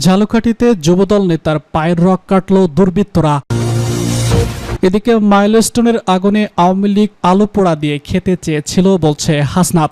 ঝালকাঠিতে যুবদল নেতার পায়ের রক কাটল দুর্বৃত্তরা। এদিকে মাইলস্টোনের আগুনে আওয়ামী লীগ আলু পোড়া দিয়ে খেতে চেয়েছিল বলছে হাসনাত।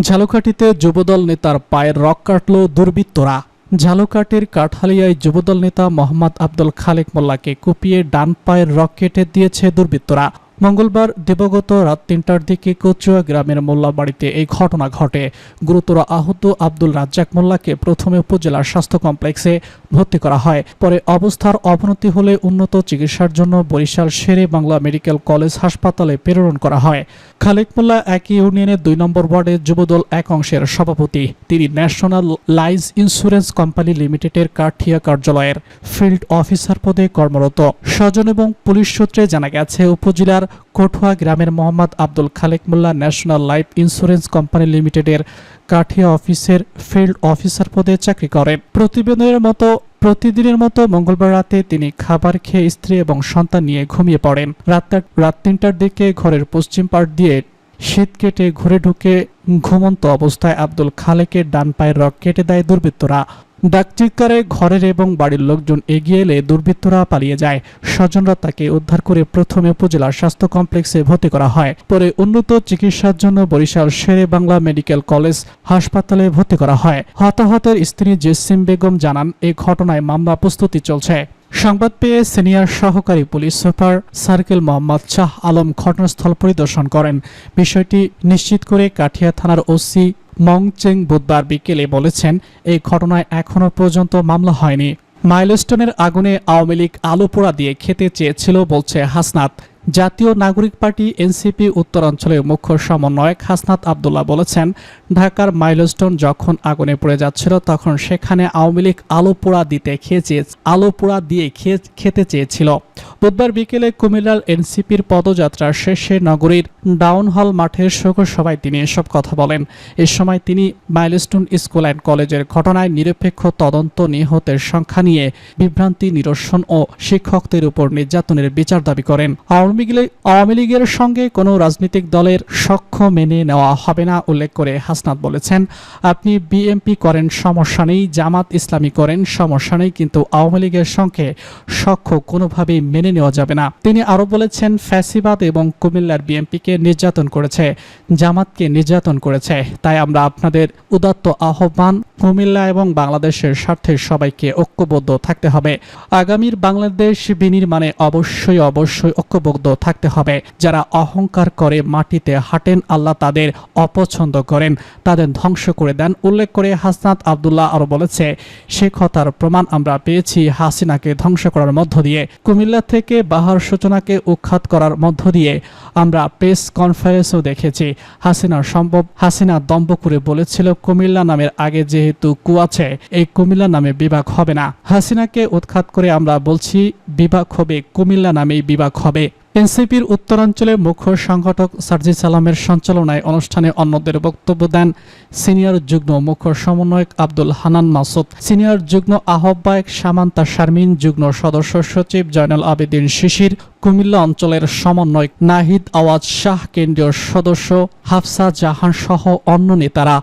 ঝালকাঠিতে যুবদল নেতার পায়ের রক কাটল দুর্বৃত্তরা। ঝালকাঠির কাঠালিয়ায় যুবদল নেতা মোহাম্মদ আব্দুল খালেক মোল্লাকে কুপিয়ে ডান পায়ের রক কেটে দিয়েছে দুর্বৃত্তরা। মঙ্গলবার দিবগত রাত তিনটার দিকে কচুয়া গ্রামের মোল্লা বাড়িতে এই ঘটনা ঘটে। গুরুতর আহত আব্দুল রাজ্জাক মোল্লাকে প্রথমে উপজেলার স্বাস্থ্য কমপ্লেক্সে ভর্তি করা হয়। পরে অবস্থার অবনতি হলে উন্নত চিকিৎসার জন্য বরিশাল শেরে বাংলা মেডিকেল কলেজ হাসপাতালে প্রেরণ করা হয়। খালেক মোল্লা একই ইউনিয়নের দুই নম্বর ওয়ার্ডের যুবদল এক অংশের সভাপতি। তিনি ন্যাশনাল লাইফ ইন্স্যুরেন্স কোম্পানি লিমিটেডের কাঠিয়া কার্যালয়ের ফিল্ড অফিসার পদে কর্মরত। স্বজন এবং পুলিশ সূত্রে জানা গেছে, উপজেলার কঠুয়া গ্রামের Mohammad Abdul Khalek Molla national life insurance company লিমিটেডের কাঠিয়া অফিসের ফিল্ড অফিসার পদে চাকরি করেন প্রতিবেদনের মতো, প্রতিদিনের মতো মঙ্গলবার রাতে তিনি খাবার খেয়ে স্ত্রী এবং সন্তান নিয়ে ঘুমিয়ে পড়েন। রাত রাত তিনটার দিকে ঘরের পশ্চিম পাড় দিয়ে শীত কেটে ঘুরে ঢুকে ঘুমন্ত অবস্থায় আব্দুল খালেকের ডান পায়ের রক কেটে দেয় দুর্বৃত্তরা। ডাকচিৎকারে ঘরের এবং বাড়ির লোকজন এগিয়ে এলে দুর্বৃত্তরা পালিয়ে যায়। স্বজনরা তাকে উদ্ধার করে প্রথমে উপজেলার স্বাস্থ্য কমপ্লেক্সে ভর্তি করা হয়। পরে উন্নত চিকিৎসার জন্য বরিশাল শেরে বাংলা মেডিকেল কলেজ হাসপাতালে ভর্তি করা হয়। হতাহতের স্ত্রী জেসিম বেগম জানান এই ঘটনায় মামলা প্রস্তুতি চলছে। সংবাদ পেয়ে সিনিয়র সহকারী police super circle Mohammad Shah Alam ঘটনাস্থল পরিদর্শন করেন। বিষয়টি নিশ্চিত করে কাঠিয়া থানার ওসি মংচেং বুধবার বিকেলে বলেছেন, এই ঘটনায় এখনও পর্যন্ত মামলা হয়নি। মাইলস্টোনের আগুনে আওয়ামী লীগ আলু পোড়া দিয়ে খেতে চেয়েছিল বলছে হাসনাত। জাতীয় নাগরিক পার্টি এনসিপি উত্তরাঞ্চলের মুখ্য সমন্বয়ক হাসনাত আবদুল্লাহ বলেছেন, ঢাকার মাইলস্টোন যখন আগুনে পড়ে যাচ্ছিল তখন সেখানে আওয়ামী লীগ আলু পোড়া দিতে খেয়েছে আলু পোড়া দিয়ে খেয়ে, খেতে চেয়েছিল। বুধবার বিকেলে কুমিল্লার এনসিপির পদযাত্রার শেষে নগরীর ডাউন হল মাঠের শোকর সভায় তিনি এসব কথা বলেন। এ সময় তিনি মাইলস্টোন স্কুল অ্যান্ড কলেজের ঘটনায় নিরপেক্ষ তদন্ত, নিহতের সংখ্যা নিয়ে বিভ্রান্তি, নিরসন ও শিক্ষকদের উপর নির্যাতনের বিচার দাবি করেন। আওয়ামী আওয়ামী লীগের সঙ্গে কোনো রাজনৈতিক দলের সখ্য মেনে নেওয়া হবে না, উল্লেখ করে হাসনাত বলেছেন। আপনি বিএমপি করেন, সমস্যা নেই, জামাত ইসলামী করেন, সমস্যা নেই, কিন্তু আওয়ামী লীগের সঙ্গে সখ্য কোনোভাবেই মেনে নেওয়া যাবে না। তিনি আরও বলেছেন, ফ্যাসিবাদ এবং কুমিল্লার বিএমপিকে নির্যাতন করেছে, জামাতকে নির্যাতন করেছে। তাই আমরা আপনাদের উদাত্ত আহ্বান, কুমিল্লা এবং বাংলাদেশের স্বার্থে সবাইকে ঐক্যবদ্ধ থাকতে হবে। আগামীর বাংলাদেশ বিনির্মাণে অবশ্যই অবশ্যই ঐক্যবদ্ধ থাকতে হবে। যারা অহংকার করে মাটিতে হাঁটেন, আল্লাহ তাদের অপছন্দ করেন। তাদের ধ্বংস করে দেন। উল্লেখ করে হাসনাত আবদুল্লাহ আরও বলেছে, সে কথার প্রমাণ আমরা পেয়েছি হাসিনাকে ধ্বংস করার মধ্য দিয়ে। কুমিল্লা থেকে বাহার সূচনাকে উৎখাত করার মধ্য দিয়ে আমরা প্রেস কনফারেন্সও দেখেছি। হাসিনার সম্ভব হাসিনা দম্ভ করে বলেছিল, কুমিল্লা নামের আগে যেহেতু কু আছে, এই কুমিল্লা নামে বিভাগ হবে না। হাসিনাকে উৎখাত করে আমরা বলছি, বিভাগ হবে, কুমিল্লা নামেই বিভাগ হবে। এনসিপির উত্তরাঞ্চলে মুখ্য সংগঠক সার্জি সালামের সঞ্চালনায় অনুষ্ঠানে অন্যদের বক্তব্য দেন সিনিয়র যুগ্ম মুখ্য সমন্বয়ক আব্দুল হানান মাসুদ। সিনিয়র যুগ্ম আহ্বায়ক সামান্তা শারমিন, যুগ্ম সদস্য সচিব জয়নাল আবেদিন শিশির, কুমিল্লা অঞ্চলের সমন্বয়ক নাহিদ আওয়াজ শাহ, কেন্দ্রীয় সদস্য হাফসা জাহান সহ অন্য নেতারা।